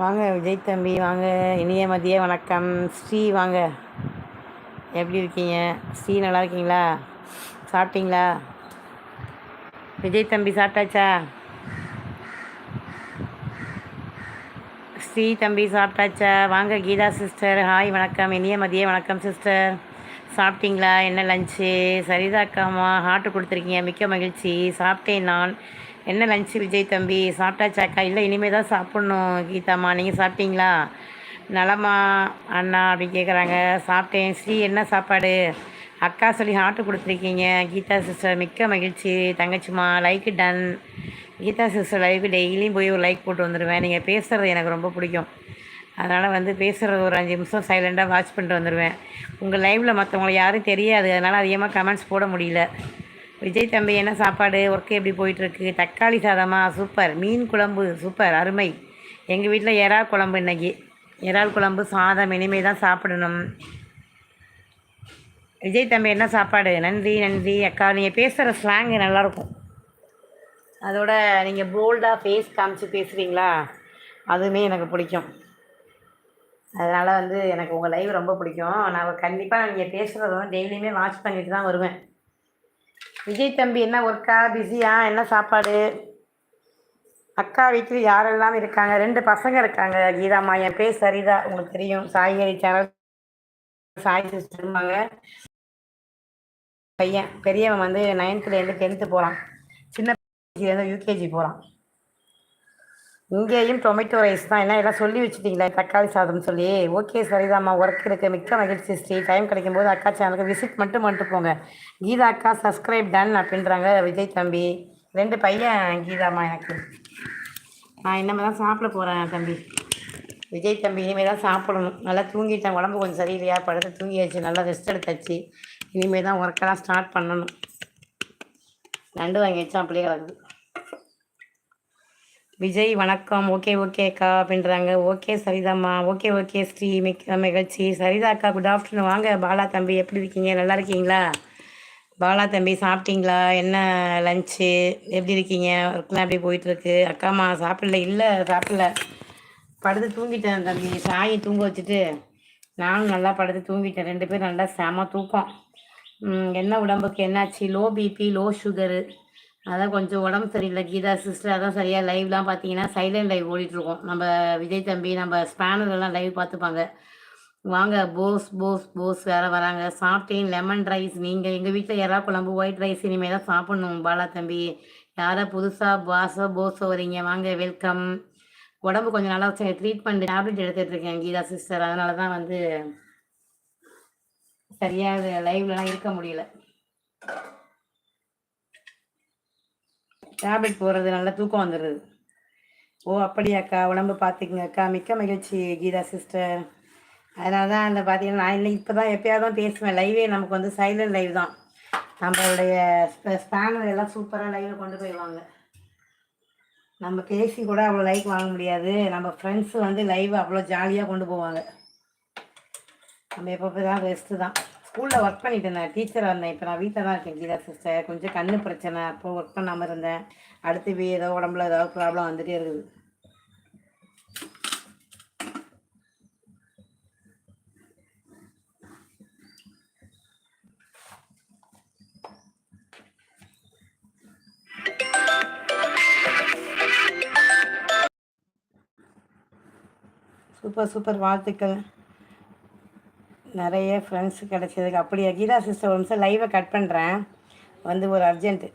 வாங்க விஜய் தம்பி வாங்க. இனிய மதிய வணக்கம். ஸ்ரீ வாங்க. எப்படி இருக்கீங்க? ஸ்ரீ நல்லா இருக்கீங்களா? சாப்பிட்டீங்களா? விஜய் தம்பி சாப்பிட்டாச்சா? ஸ்ரீ தம்பி சாப்பிட்டாச்சா? வாங்க கீதா சிஸ்டர் ஹாய் வணக்கம். இனிய மதிய வணக்கம் சிஸ்டர் சாப்பிட்டீங்களா? என்ன லஞ்சு சரிதாக்காமா ஹார்ட்டு கொடுத்துருக்கீங்க. மிக்க மகிழ்ச்சி. சாப்பிட்டேன் நான். என்ன லஞ்ச் விஜய் தம்பி? சாப்பிட்டாச்சாக்கா? இல்லை இனிமேல் தான் சாப்பிட்ணும் கீதாம்மா. நீங்கள் சாப்பிட்டீங்களா? நலமா அண்ணா அப்படி கேட்குறாங்க சாப்பிட்டேன். ஸ்ரீ என்ன சாப்பாடு? அக்கா சொல்லி ஹார்ட்டு கொடுத்துருக்கீங்க. கீதா சிஸ்டர் மிக்க மகிழ்ச்சி. தங்கச்சிம்மா like done Geetha sister like டெய்லியும் போய் ஒரு லைக் போட்டு வந்துடுவேன் நீங்கள் பேசுகிறது எனக்கு ரொம்ப பிடிக்கும். அதனால் வந்து பேசுகிறது ஒரு அஞ்சு நிமிஷம் சைலண்டாக வாட்ச் பண்ணிட்டு வந்துடுவேன் உங்கள் லைவில் மற்றவங்களை யாரும் தெரியாது. அதனால் அதிகமாக கமெண்ட்ஸ் போட முடியல. விஜய் தம்பி என்ன சாப்பாடு? ஒர்க்கு எப்படி போயிட்டுருக்கு? தக்காளி சாதமா? சூப்பர் மீன் குழம்பு சூப்பர் அருமை. எங்கள் வீட்டில் இறால் குழம்பு இன்னைக்கு. இறால் குழம்பு சாதம் இனிமேல் தான் சாப்பிடணும். விஜய் தம்பி என்ன சாப்பாடு? நன்றி நன்றி. அக்கா நீங்கள் பேசுகிற ஸ்லாங்கு நல்லாயிருக்கும். அதோட நீங்கள் போல்டாக ஃபேஸ் காமிச்சு பேசுகிறீங்களா அதுவுமே எனக்கு பிடிக்கும். அதனால் வந்து எனக்கு உங்கள் லைவ் ரொம்ப பிடிக்கும். நான் கண்டிப்பாக நீங்கள் பேசுகிறதும் டெய்லியுமே வாட்ச் பண்ணிட்டு தான் வருவேன். விஜய் தம்பி என்ன ஒர்க்கா பிஸியா? என்ன சாப்பாடு? அக்கா வீட்டில் யாரெல்லாம் இருக்காங்க? ரெண்டு பசங்க இருக்காங்க கீதாம்மா என் பேர் சரிதா. உங்களுக்கு தெரியும். சாய்கறி சேனல். சாய் சிஸ்டர்மாங்க பையன். பெரியவன் வந்து நைன்த்துலேருந்து டென்த்து போகிறான் சின்ன யூகேஜி போகிறான் இங்கேயும் டொமேட்டோ ரைஸ் தான். என்ன எல்லாம் சொல்லி வச்சுட்டிங்களா தக்காளி சாதம் சொல்லி? ஓகே சரிதாம்மா. ஒர்க் இருக்குது மிக்க மகிழ்ச்சி ஸ்ரீ. டைம் கிடைக்கும் போது அக்கா சேனலுக்கு விசிட் மட்டும் பண்ணிட்டு போங்க. கீதா அக்கா சப்ஸ்கிரைப் டன் அப்படின்றாங்க. விஜய் தம்பி. ரெண்டு பையன் கீதாம்மா எனக்கு. நான் இனிமேல் தான் சாப்பிட போகிறேன் தம்பி. விஜய் தம்பி இனிமேல் தான் சாப்பிடணும். நல்லா தூங்கிட்டேன். உடம்பு கொஞ்சம் சரியில்லையா? படுத்து தூங்கியாச்சு. நல்லா ரெஸ்ட் எடுத்தாச்சு. இனிமேல் தான் ஒர்க்கெல்லாம் ஸ்டார்ட் பண்ணணும். நண்டு வாங்கி வச்சா அப்படியே கிடக்குது விஜய் வணக்கம் ஓகே ஓகே அக்கா அப்படின்றாங்க. ஓகே சரிதாம்மா ஓகே ஓகே ஸ்ரீ. மிக்க நிகழ்ச்சி சரிதா அக்கா குட் ஆஃப்டர்நூன் வாங்க பாலா தம்பி எப்படி இருக்கீங்க? நல்லா இருக்கீங்களா? பாலா தம்பி சாப்பிட்டீங்களா? என்ன லஞ்சு எப்படி இருக்கீங்க? ஒர்க்லாம் எப்படி போயிட்டுருக்கு? அக்காம்மா சாப்பிடல இல்லை சாப்பிடல. படுத்து தூங்கிட்டேன் தம்பி. சாயை தூங்க வச்சுட்டு நானும் நல்லா படுத்து தூங்கிட்டேன். ரெண்டு பேரும் நல்லா செம தூக்கம். என்ன உடம்புக்கு என்னாச்சு? லோ பிபி லோ சுகரு அதான் கொஞ்சம் உடம்பு சரியில்லை. கீதா சிஸ்டர் அதான் சரியாக லைவ்லாம் பார்த்தீங்கன்னா சைலண்ட் லைவ் ஓடிட்டுருக்கோம். நம்ம விஜய் தம்பி நம்ம ஸ்பேனர்லாம் லைவ் பார்த்துப்பாங்க. வாங்க போஸ் போஸ் போஸ் வேறு வராங்க. சாப்பிட்டேன் லெமன் ரைஸ் நீங்கள் எங்கள் வீட்டில் எறா குழம்பு ஒயிட் ரைஸ் இனிமேல் தான் சாப்பிட்ணும் பாலா தம்பி. யாரோ புதுசாக பாஸோ போஸோ வரீங்க? வாங்க வெல்கம் உடம்பு கொஞ்சம் நல்லா ட்ரீட்மெண்ட் டேப்லெட் எடுத்துகிட்டு இருக்கேன் கீதா சிஸ்டர் அதனால தான் வந்து சரியாக லைவ்லலாம் இருக்க முடியல. டேப்லெட் போடுறது நல்லா தூக்கம் வந்துடுது ஓ அப்படியாக்கா? உடம்பு பார்த்துக்குங்க அக்கா மிக்க மகிழ்ச்சி கீதா சிஸ்டர் அதனால தான் அந்த பார்த்தீங்கன்னா நான் இல்லை இப்போ தான் எப்போயாவது தான் பேசுவேன். லைவே நமக்கு வந்து சைலண்ட் லைவ் தான். நம்மளுடைய ஸ்பேனர் எல்லாம் சூப்பராக லைவில் கொண்டு போயிடுவாங்க. நம்ம பேசி கூட அவ்வளோ லைக் வாங்க முடியாது. நம்ம ஃப்ரெண்ட்ஸு வந்து லைவ் அவ்வளோ ஜாலியாக கொண்டு போவாங்க. நம்ம எப்போ தான் ரெஸ்ட்டு தான். ஸ்கூலில் ஒர்க் பண்ணிட்டு இருந்தேன். டீச்சராக இருந்தேன். இப்போ நான் வீட்டில் தான் இருக்கேன். கீதா சிஸ்டர் கொஞ்சம் கண்ணு பிரச்சனை. அப்போ ஒர்க் பண்ணாமல் இருந்தேன். அடுத்து வே ஏதோ உடம்புல ஏதாவது ப்ராப்ளம் வந்துகிட்டே இருக்குது. சூப்பர் சூப்பர் வாழ்த்துக்கள். நிறைய ஃப்ரெண்ட்ஸ் கிடச்சதுக்கு அப்படியே? கீதா சிஸ்டர் ஒரு நிமிஷம் லைவை கட் பண்ணுறேன் வந்து ஒரு அர்ஜென்ட்டு